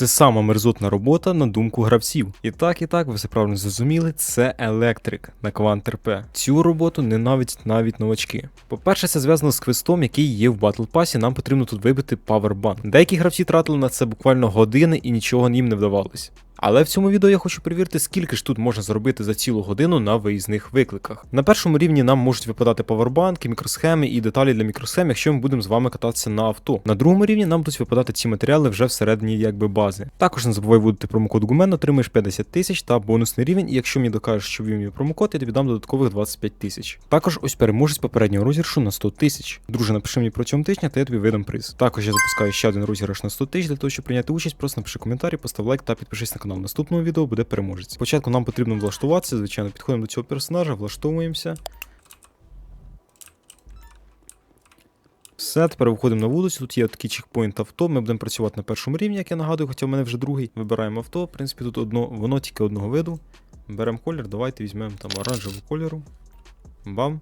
Це сама мерзотна робота на думку гравців. І так, і так, ви все правильно зрозуміли, це електрик на Квант РП. Цю роботу ненавидять навіть новачки. По-перше, це зв'язано з квестом, який є в Battle Pass, Нам потрібно тут вибити павербанк. Деякі гравці тратили на це буквально години і нічого їм не вдавалось. Але в цьому відео я хочу перевірити, скільки ж тут можна заробити за цілу годину на виїзних викликах. На першому рівні нам можуть випадати павербанки, мікросхеми і деталі для мікросхем, якщо ми будемо з вами кататися на авто. На другому рівні нам будуть випадати ці матеріали вже всередині якби бази. Також не забувай вводити промокод Гумен, отримаєш 50 тисяч та бонусний рівень. І якщо мені докажеш, що ввів мій промокод, я тобі дам додаткових 25 тисяч. Також ось переможець попереднього розіграшу на 100 тисяч. Друже, напиши мені протягом тижня, та я тобі видам приз. Також я запускаю ще один розіграш на 100 тисяч для того, щоб прийняти участь. Просто напиши коментарі, постав лайк та підпишись на канал. Наступного відео буде переможець. Спочатку нам потрібно влаштуватися, звичайно, підходимо до цього персонажа, влаштовуємося. Все, тепер виходимо на вулицю. Тут є такий чекпоінт авто. Ми будемо працювати на першому рівні, як я нагадую, хоча в мене вже другий. Вибираємо авто. В принципі, тут одно, воно тільки одного виду. Беремо колір, давайте візьмемо там оранжевого кольору. Бам.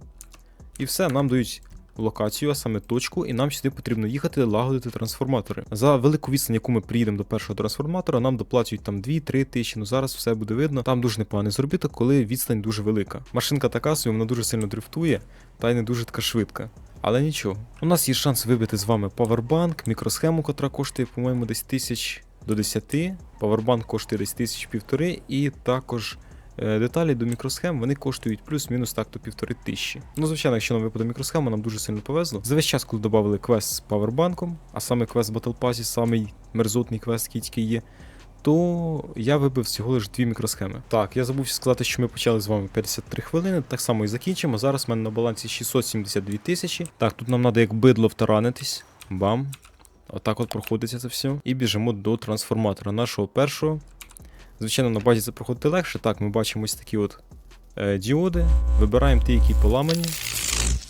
І все, нам дають локацію, а саме точку, і нам сюди потрібно їхати лагодити трансформатори. За велику відстань, яку ми приїдемо до першого трансформатора, нам доплачують там 2-3 тисячі. Ну зараз все буде видно. Там дуже непоганий заробіток, коли відстань дуже велика. Машинка така собі, вона дуже сильно дрифтує, та й не дуже така швидка. Але нічого. У нас є шанс вибити з вами павербанк, мікросхему, котра коштує, по-моєму, десь тисяч до 10. Павербанк коштує десь тисяч півтори, і також. е, Деталі до мікросхем вони коштують плюс-мінус так то півтори тисячі. Ну, звичайно, якщо нам випаде мікросхема, нам дуже сильно повезло. За весь час, коли додали квест з павербанком, а саме квест в Battle Pass, самий мерзотний квест, який є, то я вибив всього лише дві мікросхеми. Так, я забув сказати, що ми почали з вами 53 хвилини, так само і закінчимо. Зараз в мене на балансі 672 тисячі. Так, тут нам треба як бидло втаранитись. Бам. Отак от проходиться це все. І біжимо до трансформатора нашого першого. Звичайно, на базі це проходити легше. Так, ми бачимо ось такі от е, діоди. Вибираємо ті, які поламані.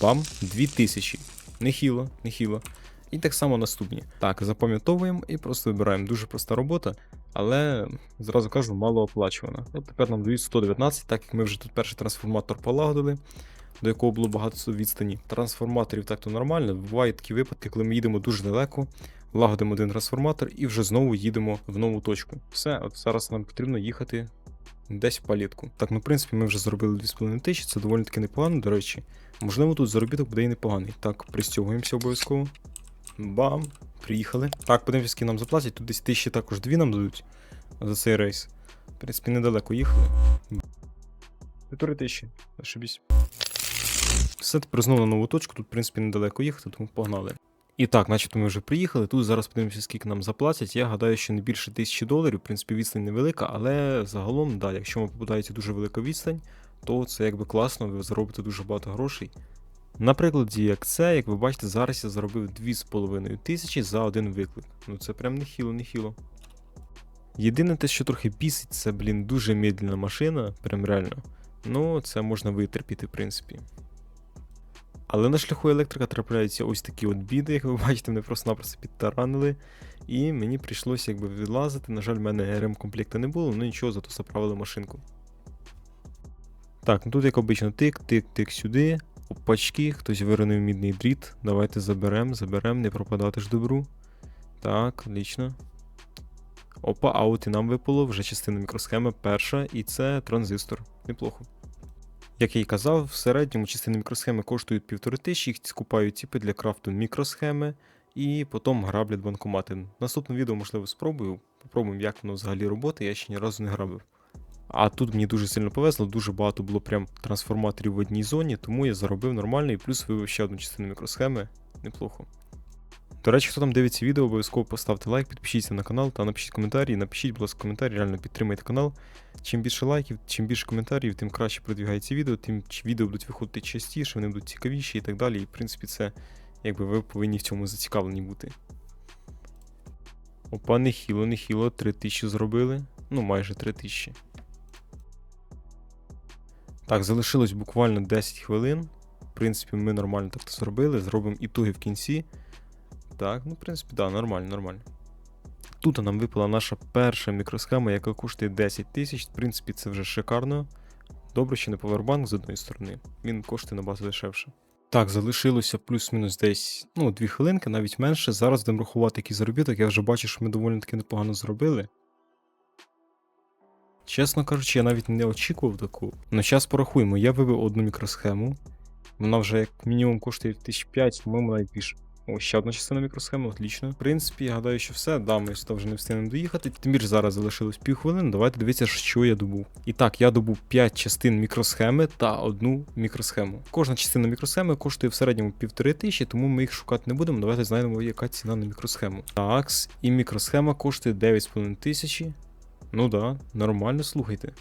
Бам, 2000. Нехіло, нехіло. І так само наступні. Так, запам'ятовуємо і просто вибираємо. Дуже проста робота, але зразу кажу, мало оплачувана. От тепер нам дають 119, так як ми вже тут перший трансформатор полагодили, до якого було багато відстані. Трансформаторів так то нормально. Бувають такі випадки, коли ми їдемо дуже далеко, лагодимо один трансформатор і вже знову їдемо в нову точку. Все, от зараз нам потрібно їхати десь в палітку. Так, ну в принципі, ми вже заробили 2,5 тисячі, це доволі таки непогано, до речі. Можливо, тут заробіток буде і непоганий. Так, пристягуємося обов'язково. Бам, приїхали. Так, подивимося, скільки нам заплатять. Тут десь тисячі також дві нам дадуть за цей рейс. В принципі, недалеко їхали. Півтори тисячі, ошибісь. Все, тепер знову на нову точку, тут, в принципі, недалеко їхати, тому погнали. І так, начебто ми вже приїхали. Тут зараз подивимося, скільки нам заплатять. Я гадаю, що не більше тисячі доларів. В принципі, відстань невелика, але загалом, да, якщо вам попадається дуже велика відстань, то це якби класно, ви заробите дуже багато грошей. На прикладі, як це, як ви бачите, зараз я заробив 2,5 тисячі за один виклик. Ну це прям нехіло, нехіло. Єдине те, що трохи бісить, це, блін, дуже медленна машина, прям реально. Ну, це можна витерпіти, в принципі. Але на шляху електрика трапляються ось такі от біди, як ви бачите, мене просто-напросто підтаранили. І мені прийшлося якби відлазити. На жаль, в мене РМ комплекта не було, ну нічого, зато заправили машинку. Так, ну тут, як обично, тик, тик, тик сюди. Опачки, хтось виронив мідний дріт. Давайте заберемо, заберемо, не пропадати ж добру. Так, отлично. Опа, а от і нам випало вже частина мікросхеми перша, і це транзистор. Неплохо. Як я й казав, в середньому частини мікросхеми коштують півтори тисячі, їх скупають типи для крафту мікросхеми і потім граблять банкомати. Наступне відео, можливо, спробую. Попробуємо, як воно взагалі роботи, я ще ні разу не грабив. А тут мені дуже сильно повезло, дуже багато було прям трансформаторів в одній зоні, тому я заробив нормально і плюс вивів ще одну частину мікросхеми. Неплохо. До речі, хто там дивиться відео, обов'язково поставте лайк, підпишіться на канал та напишіть коментарі. Напишіть, будь ласка, коментарі, реально підтримайте канал. Чим більше лайків, чим більше коментарів, тим краще продвігається відео, тим відео будуть виходити частіше, вони будуть цікавіші і так далі. І в принципі, це якби ви повинні в цьому зацікавлені бути. Опа, нехіло, нехіло, 3000 зробили. Ну, майже 3000. Так, залишилось буквально 10 хвилин. В принципі, ми нормально так зробили. Зробимо ітоги в кінці. Так, ну, в принципі, да, нормально, нормально. Тут нам випала наша перша мікросхема, яка коштує 10 тисяч. В принципі, це вже шикарно. Добре, що не повербанк з одної сторони. Він коштує набагато дешевше. Так, залишилося плюс-мінус десь ну, 2 хвилинки, навіть менше. Зараз будемо рахувати який заробіток. Я вже бачу, що ми доволі таки непогано зробили. Чесно кажучи, я навіть не очікував таку. Ну, зараз порахуємо. Я вивів одну мікросхему. Вона вже як мінімум коштує 1005, по-моєму, навіть більше. О, ще одна частина мікросхеми, отлично. В принципі, я гадаю, що все. Да, ми сюди вже не встигнемо доїхати. Тим більше зараз залишилось півхвилини. Давайте дивитися, що я добув. І так, я добув 5 частин мікросхеми та одну мікросхему. Кожна частина мікросхеми коштує в середньому півтори тисячі, тому ми їх шукати не будемо. Давайте знайдемо, яка ціна на мікросхему. Так, і мікросхема коштує 9,5 тисячі. Ну да, нормально, слухайте.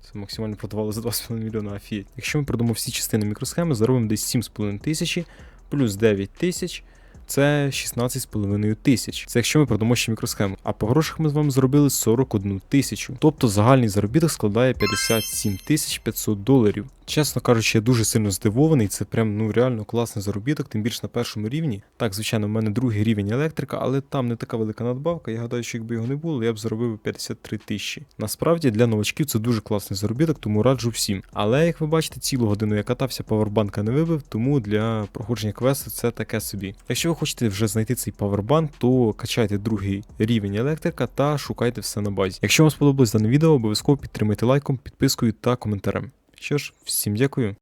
Це максимально продавали за 2,5 мільйона афієть. Якщо ми продамо всі частини мікросхеми, заробимо десь 7,5 тисячі, плюс 9 тисяч. Це 16,5 тисяч. Це якщо ми продамо ще мікросхему. А по грошах ми з вами зробили 41 тисячу. Тобто загальний заробіток складає 57 тисяч 500 доларів. Чесно кажучи, я дуже сильно здивований. Це прям ну реально класний заробіток, тим більше на першому рівні. Так, звичайно, в мене другий рівень електрика, але там не така велика надбавка. Я гадаю, що якби його не було, я б заробив 53 тисячі. Насправді для новачків це дуже класний заробіток, тому раджу всім. Але як ви бачите, цілу годину я катався, павербанка не вибив, тому для проходження квесту це таке собі. Якщо ви хочете вже знайти цей павербанк, то качайте другий рівень електрика та шукайте все на базі. Якщо вам сподобалось дане відео, обов'язково підтримайте лайком, підпискою та коментарем. Що ж, всім дякую.